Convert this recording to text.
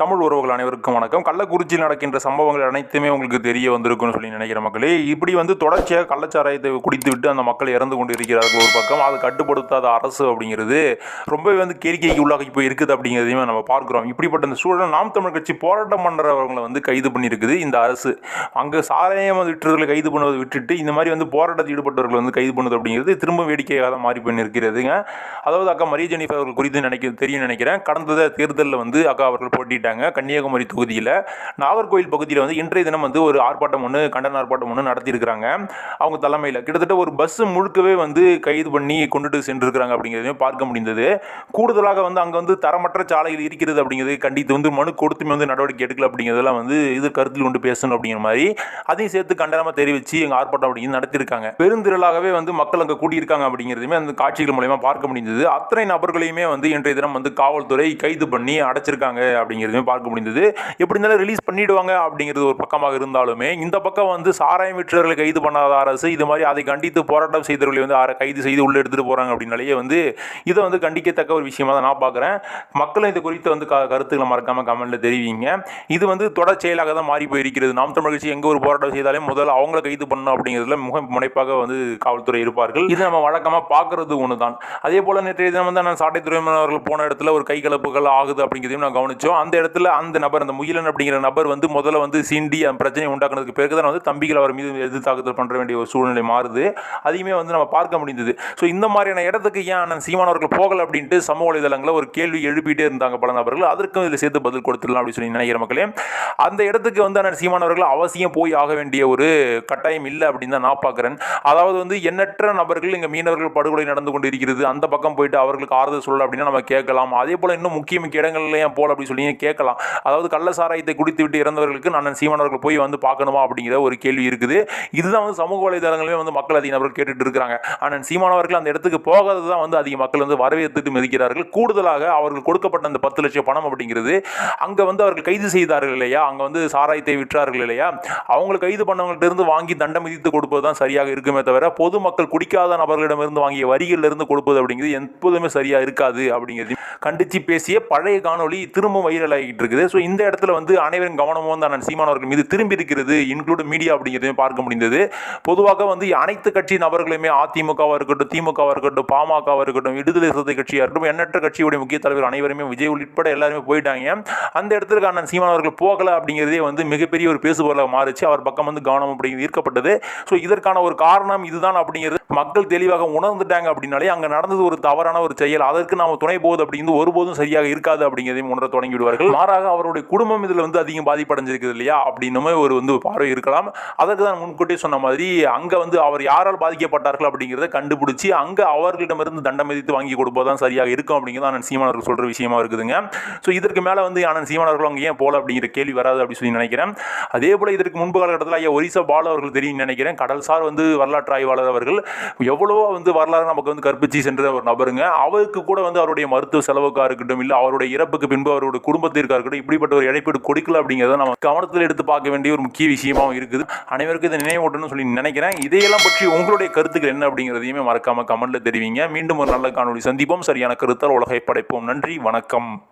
தமிழ் உறவுகள் அனைவருக்கும் வணக்கம். கள்ளக்குறிச்சியில் நடக்கின்ற சம்பவங்கள் அனைத்துமே உங்களுக்கு தெரிய வந்திருக்கும்னு சொல்லி நினைக்கிற மக்களே இப்படி வந்து தொடர்ச்சியாக கள்ளச்சாராயத்தை குடித்து விட்டு அந்த மக்கள் இறந்து கொண்டு இருக்கிறார்கள் ஒரு பக்கம். அதை கட்டுப்படுத்தாத அரசு அப்படிங்கிறது ரொம்பவே வந்து கேரிக்கைக்கு உள்ளாகி போய் இருக்குது அப்படிங்கிறதையுமே நம்ம பார்க்குறோம். இப்படிப்பட்ட இந்த சூழல் நாம் தமிழ் கட்சி போராட்டம் பண்ணுறவங்களை வந்து கைது பண்ணியிருக்குது இந்த அரசு. அங்கே சாராயம் விட்டுறவர்களை கைது பண்ணுவதை விட்டுட்டு இந்த மாதிரி வந்து போராட்டத்தில் ஈடுபட்டவர்கள் வந்து கைது பண்ணுது அப்படிங்கிறது திரும்ப வேடிக்கையாக தான் மாறி பண்ணியிருக்கிறதுங்க அதாவது அக்கா மரிய ஜெனிஃபர் அவர்கள் குறித்து நினைக்க தெரியும் நினைக்கிறேன். கடந்த தேர்தலில் வந்து அக்கா அவர்கள் போட்டிட்டாங்க கன்னியாகுமரி தொகுதியில். நாகர்கோவில் பகுதியில் வந்து இன்றைய தினம் வந்து ஒரு ஆர்ப்பாட்டம் ஒன்று கண்டன ஆர்ப்பாட்டம் ஒன்று நடத்தியிருக்கிறாங்க. அவங்க தலைமையில் கிட்டத்தட்ட ஒரு பஸ் முழுக்கவே வந்து கைது பண்ணி கொண்டுட்டு சென்றிருக்கிறாங்க அப்படிங்கிறதையும் பார்க்க முடிந்தது. கூடுதலாக வந்து அங்கே வந்து தரமற்ற சாலைகள் இருக்கிறது அப்படிங்கிறது கண்டித்து வந்து மனு கொடுத்துமே வந்து நடவடிக்கை எடுக்கல அப்படிங்கிறதெல்லாம் வந்து இது கருத்தில் கொண்டு பேசணும் அப்படிங்கிற மாதிரி. அதையும் சேர்த்து கண்டனமாக தெரிவித்து எங்கள் ஆர்ப்பாட்டம் அப்படிங்கிறது நடத்தியிருக்காங்க. பெருந்திரளாகவே வந்து மக்கள் அங்கே கூட்டியிருக்காங்க அப்படிங்கிறதுமே அந்த காட்சிகள் மூலயமா பார்க்க முடிந்தது. அத்தனை நபர்களையுமே வந்து இன்றைய தினம் வந்து காவல்துறை கைது பண்ணி அடைச்சிருக்காங்க அப்படிங்கிறதுமே பார்க்க முடிந்தது. எப்படி இருந்தாலும் ரிலீஸ் பண்ணிடுவாங்க அப்படிங்கிறது ஒரு பக்கமாக இருந்தாலுமே இந்த பக்கம் வந்து சாராயம் விற்றவர்களை கைது பண்ணாத அரசு இது மாதிரி அதை கண்டித்து போராட்டம் செய்தவர்களை வந்து கைது செய்து உள்ளே எடுத்துகிட்டு போகிறாங்க அப்படின்னாலேயே வந்து இதை வந்து கண்டிக்கத்தக்க ஒரு விஷயமா தான் நான் பார்க்குறேன். மக்களும் இது குறித்து வந்து க கருத்துக்களை மறக்காமல் கமெண்ட்டில் தெரிவிங்க. இது வந்து தொடர் செயலாக தான் மாறி போயிருக்கிறது. நாம் தமிழ் கட்சி எங்கே ஒரு போராட்டம் செய்தாலே முதல்ல அவங்கள கைது பண்ணணும் அப்படிங்கிறதுல முக முனைப்பாக வந்து காவல்துறை இருப்பார்கள். இது நம்ம வழக்கமாக பார்க்கறது ஒன்று தான் அதே போல் நேற்றைய தினம் வந்து நான் சாட்டை துறைமுகம் அவர்கள் போன இடத்துல ஒரு கை கலப்புகள் ஆகுது அப்படிங்கிறதையும் நான் கவனிச்சோம். அந்த இடத்துல அந்த நபர் அந்த முயலன் அப்படிங்கிற நபர் வந்து முதல்ல வந்து சீண்டி அந்த பிரச்சனையை உண்டாக்குனதுக்கு பிறகு தான் வந்து தம்பிகள் அவர் மீது எதிர் தாக்குதல் பண்ணுற வேண்டிய ஒரு சூழ்நிலை மாறுது. அதையுமே வந்து நம்ம பார்க்க முடிந்தது. ஸோ இந்த மாதிரியான இடத்துக்கு ஏன் அண்ணன் சீமான் அவர்கள் போகலை அப்படின்ட்டு சமூக வலைதளங்களில் ஒரு கேள்வி எழுப்பிட்டே இருந்தாங்க பல நபர்கள். அதற்கும் இதில் சேர்த்து பதில் கொடுத்துடலாம் அப்படின்னு சொல்லி நினைக்கிற மக்களே. அந்த இடத்துக்கு வந்து அண்ணன் சீமான் அவர்கள் அவசியம் போய் ஆக வேண்டிய ஒரு கட்டாயம் இல்லை அப்படின்னு தான் நான் பார்க்குறேன். அதாவது வந்து எண்ணற்ற நபர்கள் இங்கே மீனவர்கள் படுகொலை நடந்து கொண்டு இருக்கிறது அந்த பக்கம் போயிட்டு அவர்களுக்கு ஆறுதல் சொல்ல அப்படின்னா நம்ம கேட்கலாம். அதே போல் இன்னும் முக்கிய முக்கிய இடங்கள்லையும் ஏன் போல அப்படின்னு சொல்லி கேட்கலாம். அதாவது கள்ள சாராயத்தை குடித்து விட்டு இறந்தவர்களுக்கு நான் சீமானவர்கள் போய் வந்து பார்க்கணுமா அப்படிங்கிற ஒரு கேள்வி இருக்குது. இதுதான் வந்து சமூக வலைதளங்களுமே வந்து மக்கள் அதிக நபர்கள் கேட்டுட்டு இருக்கிறாங்க. ஆனால் சீமானவர்கள் அந்த இடத்துக்கு போகாதது தான் வந்து அதிக மக்கள் வந்து வரவேற்றுட்டு மதிக்கிறார்கள். கூடுதலாக அவர்கள் கொடுக்கப்பட்ட அந்த பத்து லட்சம் பணம் அப்படிங்கிறது அங்கே வந்து அவர்கள் கைது செய்தார்கள் இல்லையா? அங்கே வந்து சாராயத்தை விற்றார்கள் இல்லையா? அவங்களை கைது பண்ணவங்கள்ட்ட இருந்து வாங்கி தண்டம் விதித்து கொடுப்பது தான் சரியாக இருக்குமே தவிர பொதுமக்கள் குடிக்காத நபர்களிடமிருந்து வாங்கிய வரிகளிலிருந்து கொடுப்பது அப்படிங்கிறது எப்போதுமே சரியாக இருக்காது அப்படிங்கிறது. கண்டித்து பேசிய பழைய காணொளி திரும்ப வைரலாக ஆகிட்டு இருக்குது. ஸோ இந்த இடத்துல வந்து அனைவரும் கவனமும் வந்து அண்ணன் சீமான் அவர்கள் மீது திரும்பி இருக்கிறது இன்க்ளூட் மீடியா அப்படிங்கிறதையும் பார்க்க முடிந்தது. பொதுவாக வந்து அனைத்து கட்சி நபர்களுமே அதிமுகவாக இருக்கட்டும் திமுகவாக இருக்கட்டும் பாமகவாக இருக்கட்டும் விடுதலை சிறுத்தை கட்சியாக இருக்கட்டும் எண்ணற்ற கட்சியுடைய முக்கிய தலைவர் அனைவருமே விஜய் உட்பட எல்லாருமே போயிட்டாங்க. அந்த இடத்துக்கு அண்ணன் சீமான் அவர்கள் போகல அப்படிங்கிறதே வந்து மிகப்பெரிய ஒரு பேசுபொருளாக மாறிச்சு. அவர் பக்கம் வந்து கவனம் அப்படிங்கிறது ஈர்க்கப்பட்டது. ஸோ இதற்கான ஒரு காரணம் இதுதான் அப்படிங்கிறது மக்கள் தெளிவாக உணர்ந்துட்டாங்க அப்படின்னாலே அங்கே நடந்தது ஒரு தவறான ஒரு செயல். அதற்கு நாம் துணை போகுது அப்படிங்கிறது ஒருபோதும் சரியாக இருக்காது அப்படிங்கிறதையும் உணர தொடங்கி விடுவார்கள் மாறாக அவருடைய குடும்பம் இதில் வந்து அதிகம் பாதிப்படைஞ்சிருக்குது இல்லையா அப்படின்னுமே ஒரு வந்து பார்வை இருக்கலாம். அதற்கு தான் முன்கூட்டியே சொன்ன மாதிரி அங்கே வந்து அவர் யாரால் பாதிக்கப்பட்டார்கள் அப்படிங்கிறத கண்டுபிடிச்சி அங்கே அவர்களிடமிருந்து தண்டம் விதித்து வாங்கி கொடுப்பது தான் சரியாக இருக்கும் அப்படிங்கிறது அண்ணன் சீமான் சொல்கிற விஷயமா இருக்குதுங்க. ஸோ இதற்கு மேலே வந்து அண்ணன் சீமானவர்கள் அங்கே ஏன் போல அப்படிங்கிற கேள்வி வராது அப்படின்னு சொல்லி நினைக்கிறேன். அதே போல் இதற்கு முன்பு காலகட்டத்தில் ஐயா ஒரிசா பாலு அவர்கள் தெரியும் நினைக்கிறேன். கடல்சார் வந்து வரலாற்று ஆய்வாளர் அவர்கள். எவ்வளவோ வந்து வரலாறு நமக்கு வந்து கற்பிச்சு சென்ற ஒரு நபருங்க. அவருக்கு கூட வந்து அவருடைய மருத்துவ செலவுக்காக இருக்கட்டும் இல்லை அவருடைய இறப்புக்கு பின்பு அவருடைய குடும்பத்திற்காக இருக்கட்டும் இப்படிப்பட்ட ஒரு இழப்பீடு கொடுக்கல அப்படிங்கிறத நம்ம கவனத்தில் எடுத்து பார்க்க வேண்டிய ஒரு முக்கிய விஷயமாகவும் இருக்குது. அனைவருக்கும் இதை நினைவூட்டணும்னு சொல்லி நினைக்கிறேன். இதையெல்லாம் பற்றி உங்களுடைய கருத்துக்கள் என்ன அப்படிங்கிறதையுமே மறக்காம கமெண்ட்ல தெரிவிங்க. மீண்டும் ஒரு நல்ல காணொலி சந்திப்போம். சரியான கருத்தால் உலகை படைப்போம். நன்றி வணக்கம்.